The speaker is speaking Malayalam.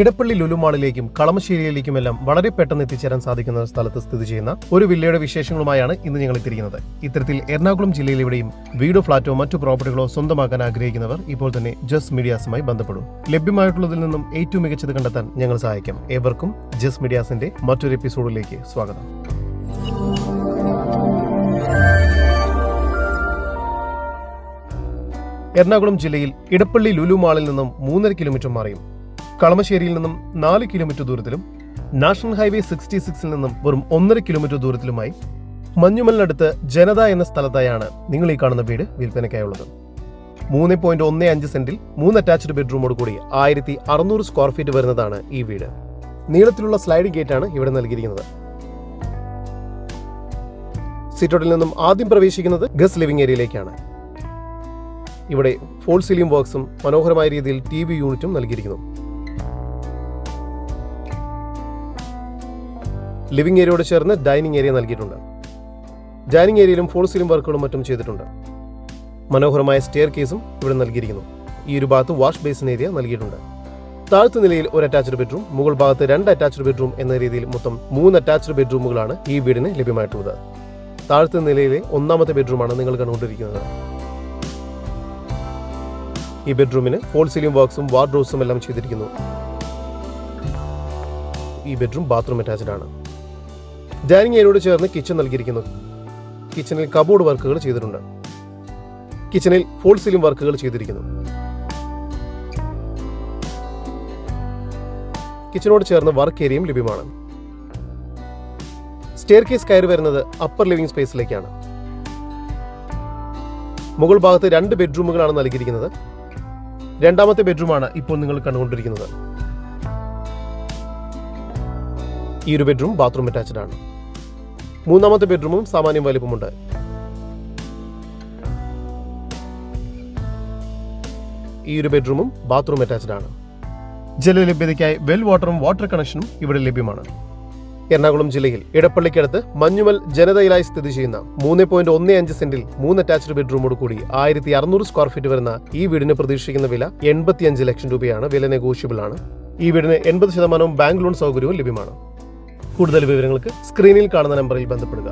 ഇടപ്പള്ളി ലുലുമാളിലേക്കും കളമശ്ശേരിയിലേക്കുമെല്ലാം വളരെ പെട്ടെന്ന് എത്തിച്ചേരാൻ സാധിക്കുന്ന സ്ഥലത്ത് സ്ഥിതി ചെയ്യുന്ന ഒരു വില്ലയുടെ വിശേഷങ്ങളുമായാണ് ഇന്ന് ഞങ്ങൾ എത്തിയിരിക്കുന്നത്. ഇത്തരത്തിൽ എറണാകുളം ജില്ലയിൽ എവിടെയും വീടോ ഫ്ളാറ്റോ മറ്റു പ്രോപ്പർട്ടികളോ സ്വന്തമാക്കാൻ ആഗ്രഹിക്കുന്നവർ ഇപ്പോൾ തന്നെ ജസ് മീഡിയാസുമായി ബന്ധപ്പെടും. ലഭ്യമായിട്ടുള്ളതിൽ നിന്നും ഏറ്റവും മികച്ചത് കണ്ടെത്താൻ ഞങ്ങൾ സഹായിക്കാം. ഏവർക്കും ജസ് മീഡിയാസിന്റെ മറ്റൊരു എപ്പിസോഡിലേക്ക് സ്വാഗതം. എറണാകുളം ജില്ലയിൽ ഇടപ്പള്ളി ലുലു മാളിൽ നിന്നും മൂന്നര കിലോമീറ്റർ മാറിയും കളമശ്ശേരിയിൽ നിന്നും നാല് കിലോമീറ്റർ ദൂരത്തിലും നാഷണൽ ഹൈവേ സിക്സ്റ്റി സിക്സിൽ നിന്നും വെറും ഒന്നര കിലോമീറ്റർ ദൂരത്തിലുമായി മഞ്ഞുമലിനടുത്ത് ജനത എന്ന സ്ഥലത്തായാണ് നിങ്ങൾ ഈ കാണുന്ന വീട് വിൽപ്പനയ്ക്കായുള്ളത്. മൂന്ന് പോയിന്റ് ഒന്ന് അഞ്ച് സെന്റിൽ മൂന്ന് അറ്റാച്ച്ഡ് ബെഡ്റൂമോട് കൂടി ആയിരത്തി അറുന്നൂറ് സ്ക്വയർ ഫീറ്റ് വരുന്നതാണ് ഈ വീട്. നീളത്തിലുള്ള സ്ലൈഡിംഗ് ഗേറ്റ് ആണ് ഇവിടെ നൽകിയിരിക്കുന്നത്. സിറ്റോട്ടിൽ നിന്നും ആദ്യം പ്രവേശിക്കുന്നത് ഗസ് ലിവിംഗ് ഏരിയയിലേക്കാണ് ഇവിടെ ഫോൾ സീലിംഗ് വർക്ക്സും മനോഹരമായ രീതിയിൽ ടി വി യൂണിറ്റും നൽകിയിരിക്കുന്നു. ലിവിംഗ് ഏരിയയോട് ചേർന്ന് ഡൈനിങ് ഏരിയ നൽകിയിട്ടുണ്ട്. ഡൈനിങ് ഏരിയയിലും ഫോൾ സീലിംഗ് വർക്കുകളും മറ്റും ചെയ്തിട്ടുണ്ട്. മനോഹരമായ സ്റ്റെയർ കേസും ഇവിടെ നൽകിയിരിക്കുന്നു. ഈ ഒരു ഭാഗത്ത് വാഷ് ബേസിൻ ഏരിയ നൽകിയിട്ടുണ്ട്. താഴത്തെ നിലയിൽ ഒരു അറ്റാച്ച്ഡ് ബെഡ്റൂം മുകൾ ഭാഗത്ത് രണ്ട് അറ്റാച്ച്ഡ് ബെഡ്റൂം എന്ന രീതിയിൽ മൊത്തം മൂന്ന് അറ്റാച്ച്ഡ് ബെഡ്റൂമുകളാണ് ഈ വീടിന് ലഭ്യമായിട്ടുള്ളത്. താഴത്തെ നിലയിലെ ഒന്നാമത്തെ ബെഡ്റൂമാണ് നിങ്ങൾ കണ്ടുകൊണ്ടിരിക്കുന്നത്. ഈ ബെഡ്റൂമിന് ഫോൾ സീലിംഗ് വർക്ക്സും വാർഡ്രോബ്സും എല്ലാം ചെയ്തിരിക്കുന്നു. ഈ ബെഡ്റൂം ബാത്റൂം അറ്റാച്ച്ഡ് ആണ്. ഡൈനിങ് ഏരിയയോട് ചേർന്ന് കിച്ചൺ നൽകിയിരിക്കുന്നു. കിച്ചണിൽ കബോർഡ് വർക്കുകൾ ചെയ്തിട്ടുണ്ട്. കിച്ചണിൽ ഫോൾ സീലിംഗ് വർക്കുകൾ ചെയ്തിരിക്കുന്നു. കിച്ചനോട് ചേർന്ന് വർക്ക് ഏരിയയും ലഭ്യമാണ്. സ്റ്റെയർ കേസ് കയറി വരുന്നത് അപ്പർ ലിവിംഗ് സ്പേസിലേക്കാണ്. മുകൾ ഭാഗത്ത് രണ്ട് ബെഡ്റൂമുകളാണ് നൽകിയിരിക്കുന്നത്. രണ്ടാമത്തെ ബെഡ്റൂമാണ് ഇപ്പോൾ നിങ്ങൾ കണ്ടുകൊണ്ടിരിക്കുന്നത്. ഈ ഒരു ബെഡ്റൂം ബാത്റൂം അറ്റാച്ച്ഡ് ആണ്. മൂന്നാമത്തെ ബെഡ്റൂമും സാമാന്യം വലിപ്പമുണ്ട്. ഈ ഒരു ബെഡ്റൂമും ബാത്റൂം അറ്റാച്ച്ഡ് ആണ്. ജലലഭ്യതയ്ക്കായി വെൽ വാട്ടറും വാട്ടർ കണക്ഷനും ഇവിടെ ലഭ്യമാണ്. എറണാകുളം ജില്ലയിൽ ഇടപ്പള്ളിക്കടുത്ത് മഞ്ഞുമൽ ജനതയിലായി സ്ഥിതി ചെയ്യുന്ന മൂന്ന് പോയിന്റ് ഒന്ന് അഞ്ച് സെന്റിൽ മൂന്ന് അറ്റാച്ച്ഡ് ബെഡ്റൂമോട് കൂടി ആയിരത്തി അറുന്നൂറ് സ്ക്വയർ ഫീറ്റ് വരുന്ന ഈ വീടിന് പ്രതീക്ഷിക്കുന്ന വില എൺപത്തിയഞ്ച് ലക്ഷം രൂപയാണ്. വില നെഗോഷ്യബിൾ ആണ്. ഈ വീടിന് എൺപത് ശതമാനവും ബാങ്ക് ലോൺ സൗകര്യവും ലഭ്യമാണ്. കൂടുതൽ വിവരങ്ങൾക്ക് സ്ക്രീനിൽ കാണുന്ന നമ്പറിൽ ബന്ധപ്പെടുക.